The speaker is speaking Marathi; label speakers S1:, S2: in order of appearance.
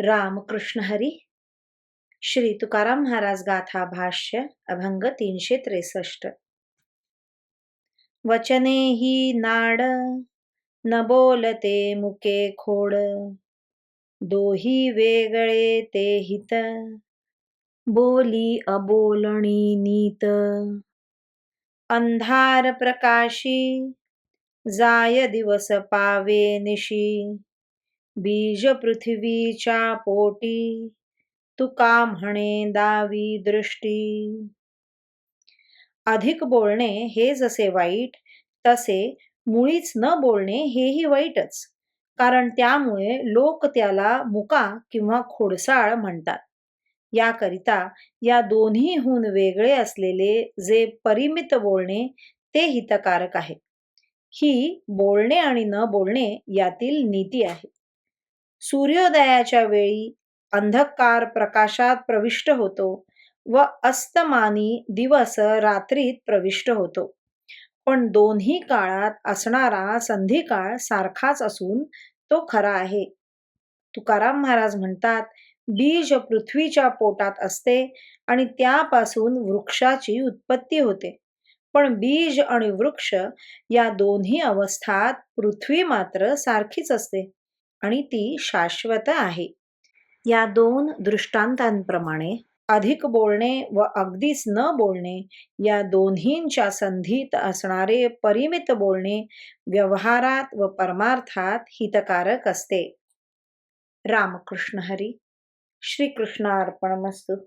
S1: रामकृष्ण हरी। श्री तुकाराम महाराज गाथा भाष्य अभंग तीनशे त्रेसष्ट। वचने ही नाड न बोलते मुके खोड। दोही वेगळे ते हित बोली अबोलणी नीत। अंधार प्रकाशी जाय दिवस पावे निशी। बीज पृथ्वीच्या पोटी तुका म्हणे दावी दृष्टी. अधिक बोलणे हे जसे वाईट तसे मुळीच न बोलणे हेही वाईटच कारण त्यामुळे लोक त्याला मुका किंवा खोडसाळ म्हणतात. याकरिता या दोन्हीहून वेगळे असलेले जे परिमित बोलणे ते हितकारक आहे. ही बोलणे आणि न बोलणे यातील नीती आहे. सूर्योदयाच्या वेळी अंधकार प्रकाशात प्रविष्ट होतो व अस्तमानी दिवस रात्रीत प्रविष्ट होतो. पण दोन्ही काळात असणारा संधिकाळ सारखाच असून तो खरा आहे. तुकाराम महाराज म्हणतात बीज पृथ्वीच्या पोटात असते आणि त्यापासून वृक्षाची उत्पत्ती होते. पण बीज आणि वृक्ष या दोन्ही अवस्थात पृथ्वी मात्र सारखीच असते. आणि ती शाश्वत आहे. या दोन दृष्टांतांप्रमाणे अधिक बोलणे व अगदीच न बोलणे या दोन्हींच्या संधीत असणारे परिमित बोलणे व्यवहारात व परमार्थात हितकारक असते. रामकृष्ण हरी. श्रीकृष्णार्पणमस्तू.